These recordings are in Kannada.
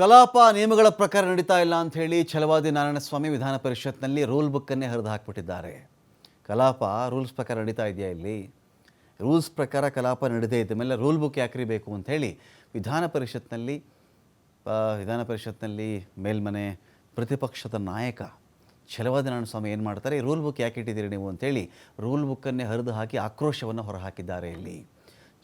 ಕಲಾಪ ನಿಯಮಗಳ ಪ್ರಕಾರ ನಡೀತಾ ಇಲ್ಲ ಅಂತ ಹೇಳಿ ಛಲವಾದಿ ನಾರಾಯಣಸ್ವಾಮಿ ವಿಧಾನ ಪರಿಷತ್ನಲ್ಲಿ ರೂಲ್ ಬುಕ್ಕನ್ನೇ ಹರಿದು ಹಾಕಿಬಿಟ್ಟಿದ್ದಾರೆ. ಕಲಾಪ ರೂಲ್ಸ್ ಪ್ರಕಾರ ನಡೀತಾ ಇದೆಯಾ ಇಲ್ಲಿ? ರೂಲ್ಸ್ ಪ್ರಕಾರ ಕಲಾಪ ನಡೆದೇ ಇದ್ದ ಮೇಲೆ ರೂಲ್ ಬುಕ್ ಯಾಕ್ರಿ ಬೇಕು ಅಂತ ಹೇಳಿ ವಿಧಾನ ಪರಿಷತ್ನಲ್ಲಿ ವಿಧಾನ ಪರಿಷತ್ನಲ್ಲಿ ಮೇಲ್ಮನೆ ಪ್ರತಿಪಕ್ಷದ ನಾಯಕ ಛಲವಾದಿ ನಾರಾಯಣಸ್ವಾಮಿ ಏನು ಮಾಡ್ತಾರೆ? ರೂಲ್ ಬುಕ್ ಯಾಕೆ ಇಟ್ಟಿದ್ದೀರಿ ನೀವು ಅಂತೇಳಿ ರೂಲ್ ಬುಕ್ಕನ್ನೇ ಹರಿದು ಹಾಕಿ ಆಕ್ರೋಶವನ್ನು ಹೊರಹಾಕಿದ್ದಾರೆ ಇಲ್ಲಿ.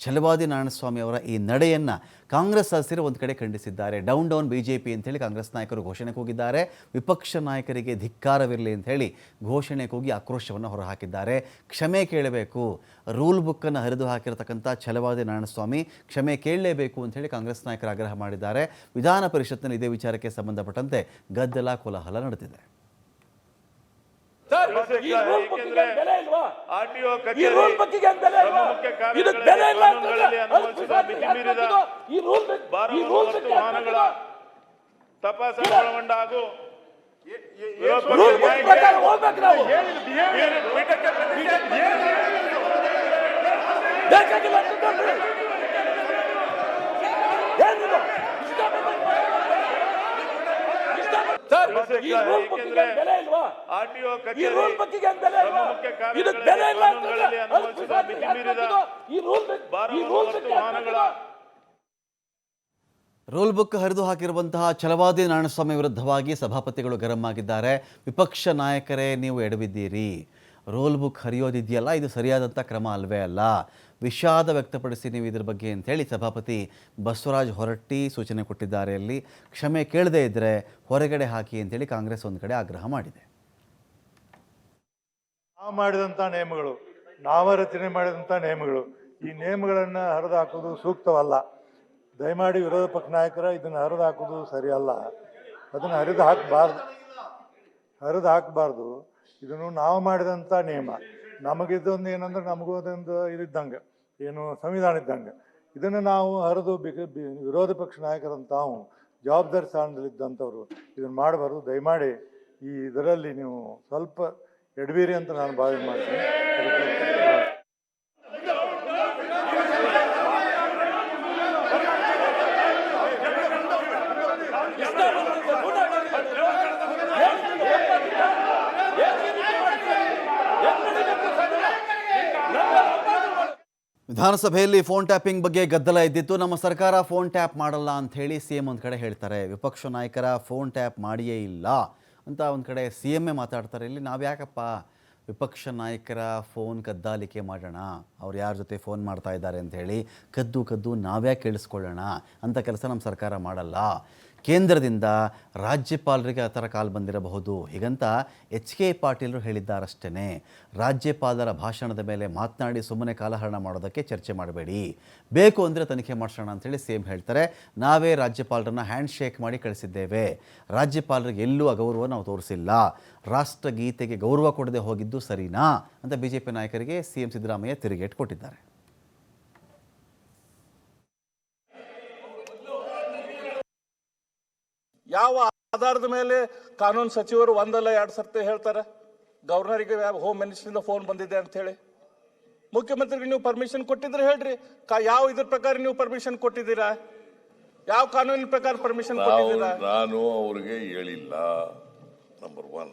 ಛಲವಾದಿ ನಾರಾಯಣಸ್ವಾಮಿ ಅವರ ಈ ನಡೆಯನ್ನು ಕಾಂಗ್ರೆಸ್ ಸದಸ್ಯರು ಒಂದು ಕಡೆ ಖಂಡಿಸಿದ್ದಾರೆ. Down down B J P ಅಂತೇಳಿ ಕಾಂಗ್ರೆಸ್ ನಾಯಕರು ಘೋಷಣೆ ಕೂಗಿದ್ದಾರೆ ವಿಪಕ್ಷ ನಾಯಕರಿಗೆ ಧಿಕ್ಕಾರವಿರಲಿ ಅಂತ ಹೇಳಿ ಘೋಷಣೆ ಕೂಗಿ ಆಕ್ರೋಶವನ್ನು ಹೊರಹಾಕಿದ್ದಾರೆ. ಕ್ಷಮೆ ಕೇಳಬೇಕು. ರೂಲ್ ಬುಕ್ಕನ್ನು ಹರಿದು ಹಾಕಿರತಕ್ಕಂಥ ಛಲವಾದಿ ನಾರಾಯಣಸ್ವಾಮಿ ಕ್ಷಮೆ ಕೇಳಲೇಬೇಕು ಅಂತ ಹೇಳಿ ಕಾಂಗ್ರೆಸ್ ನಾಯಕರು ಆಗ್ರಹ ಮಾಡಿದ್ದಾರೆ. ವಿಧಾನ ಪರಿಷತ್ನಲ್ಲಿ ಇದೇ ವಿಚಾರಕ್ಕೆ ಸಂಬಂಧಪಟ್ಟಂತೆ ಗದ್ದಲ ಕೋಲಾಹಲ ನಡೆದಿದೆ. ಸರ್ ಈ ರೂಲ್ ಬುಕ್ಕಿಗೆ ಬೆಲೆ ಇಲ್ವಾ? ಆರ್ಟಿಒ ಈ ಕಚೇರಿ ರೂಲ್ ಬುಕ್ಕಿಗೆ ಬೆಲೆ ಇಲ್ವಾ? ಮುಖ್ಯ ಇದಕ್ಕೆ ಬೆಲೆ ಇಲ್ಲ ಈ ರೂಲ್ ಭಾರ ಈ ರೂಲ್ ಮತ್ತು ವಾಹನಗಳ ತಪಾಸಣೆ ಒಳಗೊಂಡ ಹಾಗೂ ರೂಲ್ ಪ್ರಕಾರ ಹೋಗ್ಬೇಕು ನಾವು. ಬೇಕಾಗಿಲ್ಲ ಏನಿದು? ಸರ್ ಈ ರೂಲ್ ಬುಕ್ಕಿಗೆ ಬೆಲೆ ಇಲ್ವಾ? ಆರ್ಟಿಒ ಈ ರೂಲ್ ಬುಕ್ಕಿಗೆ ಬೆಲೆ ಇಲ್ವಾ? ಇದಕ್ಕೆ ಬೆಲೆ ಇಲ್ಲ ಅಂತಂದ್ರೆ ಕಾನೂನುಗಳಲ್ಲಿ ಅನುಮೋದಿಸಿದ ಮಿತಿ ಈ ರೂಲ್ ಈ ರೂಲ್ ಮತ್ತು ವಾಹನಗಳ ರೂಲ್ ಬುಕ್ ಹರಿದು ಹಾಕಿರುವಂತಹ ಛಲವಾದಿ ನಾರಾಯಣಸ್ವಾಮಿ ವಿರುದ್ಧವಾಗಿ ಸಭಾಪತಿಗಳು ಗರಂ ಆಗಿದ್ದಾರೆ. ವಿಪಕ್ಷ ನಾಯಕರೇ ನೀವು ಎಡವಿದ್ದೀರಿ. ರೂಲ್ ಬುಕ್ ಹರಿಯೋದಿದೆಯಲ್ಲ, ಇದು ಸರಿಯಾದಂಥ ಕ್ರಮ ಅಲ್ವೇ ಅಲ್ಲ? ವಿಷಾದ ವ್ಯಕ್ತಪಡಿಸಿ ನೀವು ಇದ್ರ ಬಗ್ಗೆ ಅಂತೇಳಿ ಸಭಾಪತಿ ಬಸವರಾಜ್ ಹೊರಟ್ಟಿ ಸೂಚನೆ ಕೊಟ್ಟಿದ್ದಾರೆ ಅಲ್ಲಿ. ಕ್ಷಮೆ ಕೇಳದೇ ಇದ್ದರೆ ಹೊರಗಡೆ ಹಾಕಿ ಅಂತೇಳಿ ಕಾಂಗ್ರೆಸ್ ಒಂದು ಕಡೆ ಆಗ್ರಹ ಮಾಡಿದೆ. ನಾವು ಮಾಡಿದಂಥ ನಿಯಮಗಳು ನಾವ ರಚನೆ ಮಾಡಿದಂಥ ನಿಯಮಗಳು ಈ ನಿಯಮಗಳನ್ನು ಹರಿದು ಹಾಕೋದು ಸೂಕ್ತವಲ್ಲ. ದಯಮಾಡಿ ವಿರೋಧ ಪಕ್ಷ ನಾಯಕರ ಇದನ್ನು ಹರಿದು ಹಾಕೋದು ಸರಿಯಲ್ಲ. ಅದನ್ನು ಹರಿದು ಹಾಕಬಾರ್ದು. ಹರಿದು ಹಾಕಬಾರ್ದು. ಇದನ್ನು ನಾವು ಮಾಡಿದಂಥ ನಿಯಮ. ನಮಗಿದ್ದೊಂದು ಏನಂದ್ರೆ ನಮಗೂ ಅದೊಂದು ಇದಿದ್ದಂಗೆ ಏನು ಸಂವಿಧಾನ ಇದ್ದಂಗೆ. ಇದನ್ನು ನಾವು ಹರಿದು ಬಿ- ವಿರೋಧ ಪಕ್ಷ ನಾಯಕರಂತ ತಾವು ಜವಾಬ್ದಾರಿ ಸ್ಥಾನದಲ್ಲಿದ್ದಂಥವ್ರು ಇದನ್ನು ಮಾಡಬಾರ್ದು. ದಯಮಾಡಿ ಈ ಇದರಲ್ಲಿ ನೀವು ಸ್ವಲ್ಪ ಎಡವೀರಿ ಅಂತ ನಾನು ಭಾವನೆ ಮಾಡ್ತೀನಿ ವಿಧಾನಸಭೆಯಲ್ಲಿ ಫೋನ್ ಟ್ಯಾಪಿಂಗ್ ಬಗ್ಗೆ ಗದ್ದಲ ಇದ್ದಿತ್ತು ನಮ್ಮ ಸರ್ಕಾರ ಫೋನ್ ಟ್ಯಾಪ್ ಮಾಡಲ್ಲ ಅಂತ ಹೇಳಿ ಸಿ ಎಂ ಒಂದು ಕಡೆ ಹೇಳ್ತಾರೆ. ವಿಪಕ್ಷ ನಾಯಕರ ಫೋನ್ ಟ್ಯಾಪ್ ಮಾಡಿಯೇ ಇಲ್ಲ ಅಂತ ಒಂದು ಕಡೆ ಸಿ ಎಮ್ಮೇ ಮಾತಾಡ್ತಾರೆ. ಇಲ್ಲಿ ನಾವು ಯಾಕಪ್ಪ ವಿಪಕ್ಷ ನಾಯಕರ ಫೋನ್ ಕದ್ದಾಲಿಕೆ ಮಾಡೋಣ? ಅವ್ರು ಯಾರ ಜೊತೆ ಫೋನ್ ಮಾಡ್ತಾ ಇದ್ದಾರೆ ಅಂತ ಹೇಳಿ ಕದ್ದು ಕದ್ದು ನಾವ್ಯಾಕೆ ಕೇಳಿಸ್ಕೊಳ್ಳೋಣ ಅಂತ ಕೆಲಸ ನಮ್ಮ ಸರ್ಕಾರ ಮಾಡಲ್ಲ. ಕೇಂದ್ರದಿಂದ ರಾಜ್ಯಪಾಲರಿಗೆ ಆ ಥರ ಕಾಲ್ ಬಂದಿರಬಹುದು. ಹೀಗಂತ ಎಚ್ ಕೆ ಪಾಟೀಲರು ಹೇಳಿದ್ದಾರಷ್ಟೇ ರಾಜ್ಯಪಾಲರ ಭಾಷಣದ ಮೇಲೆ ಮಾತನಾಡಿ ಸುಮ್ಮನೆ ಕಾಲಹರಣ ಮಾಡೋದಕ್ಕೆ ಚರ್ಚೆ ಮಾಡಬೇಡಿ. ಬೇಕು ಅಂದರೆ ತನಿಖೆ ಮಾಡಿಸೋಣ ಅಂತೇಳಿ ಸೇಮ್ ಹೇಳ್ತಾರೆ. ನಾವೇ ರಾಜ್ಯಪಾಲರನ್ನ ಹ್ಯಾಂಡ್ ಶೇಕ್ ಮಾಡಿ ಕಳಿಸಿದ್ದೇವೆ. ರಾಜ್ಯಪಾಲರಿಗೆ ಎಲ್ಲೂ ಅಗೌರವ ನಾವು ತೋರಿಸಿಲ್ಲ. ರಾಷ್ಟ್ರಗೀತೆಗೆ ಗೌರವ ಕೊಡದೆ ಹೋಗಿದ್ದು ಸರಿನಾ? ಅಂತ ಬಿ ನಾಯಕರಿಗೆ ಸಿ ಎಂ ಸಿದ್ದರಾಮಯ್ಯ ತಿರುಗೇಟು ಕೊಟ್ಟಿದ್ದಾರೆ. ಯಾವ ಆಧಾರದ ಮೇಲೆ ಕಾನೂನು ಸಚಿವರು ಒಂದಲ್ಲ ಎರಡು ಸರ್ತಿ ಹೇಳ್ತಾರೆ? ಗವರ್ನರಿಗೆ ಹೋಮ್ ಮಿನಿಸ್ಟ್ರಿಂದ ಫೋನ್ ಬಂದಿದೆ ಅಂತ ಹೇಳಿ. ಮುಖ್ಯಮಂತ್ರಿಗೆ ನೀವು ಪರ್ಮಿಷನ್ ಕೊಟ್ಟಿದ್ರೆ ಹೇಳ್ರಿ. ಕಾ ಯಾವ ಇದ್ರ ಪ್ರಕಾರ ನೀವು ಪರ್ಮಿಷನ್ ಕೊಟ್ಟಿದ್ದೀರಾ? ಯಾವ ಕಾನೂನಿನ ಪ್ರಕಾರ ಪರ್ಮಿಷನ್ ಕೊಟ್ಟಿದ್ದೀರಾ? ನಾನು ಅವ್ರಿಗೆ ಹೇಳಿಲ್ಲ. ನಂಬರ್ ಒನ್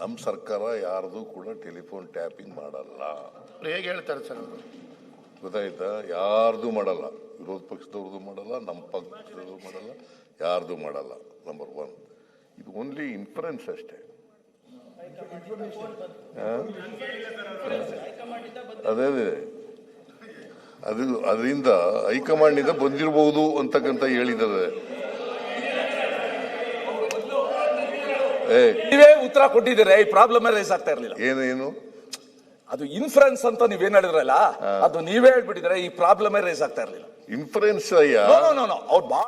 ನಮ್ಮ ಸರ್ಕಾರ ಯಾರ್ದು ಕೂಡ ಟೆಲಿಫೋನ್ ಟ್ಯಾಪಿಂಗ್ ಮಾಡಲ್ಲ. ಹೇಗೆ ಹೇಳ್ತಾರೆ ಸರ್ ಗೊತ್ತಾಯ್ತಾ? ಯಾರ್ದು ಮಾಡಲ್ಲ. ವಿರೋಧ ಪಕ್ಷದವ್ರದ್ದು ಮಾಡಲ್ಲ ನಮ್ಮ ಪಕ್ಷದವ್ರದ್ದು ಮಾಡಲ್ಲ. ಯಾರ್ದು ಮಾಡಲ್ಲ ನಂಬರ್ ಒನ್ ಇದು ಓನ್ಲಿ ಇನ್ಫರೆನ್ಸ್ ಅಷ್ಟೇ? ಅದೇ ಅದೇ. ಅದು ಅದರಿಂದ ಹೈಕಮಾಂಡ್ನಿಂದ ಬಂದಿರಬಹುದು ಅಂತಕ್ಕಂತ ಹೇಳಿದ್ದಾರೆ. ನೀವೇ ಉತ್ತರ ಕೊಟ್ಟಿದ್ದೀರಾ ಈ ಪ್ರಾಬ್ಲಮ್ ರೈಸ್ ಆಗ್ತಾ ಇರಲಿಲ್ಲ. ಏನು ಏನು? ಅದು ಇನ್ಫ್ಲುಯೆನ್ಸ್ ಅಂತ ನೀವೇನ್ ಹೇಳಿದ್ರಲ್ಲ ಅದು ನೀವೇ ಹೇಳ್ಬಿಟ್ಟಿದ್ರೆ ಈ ಪ್ರಾಬ್ಲಮ್ ರೈಸ್ ಆಗ್ತಾ ಇರಲಿಲ್ಲ. ಇನ್ಫರೆನ್ಸ್ ಅಯ್ಯ? ಅವ್ರು ಬಹಳ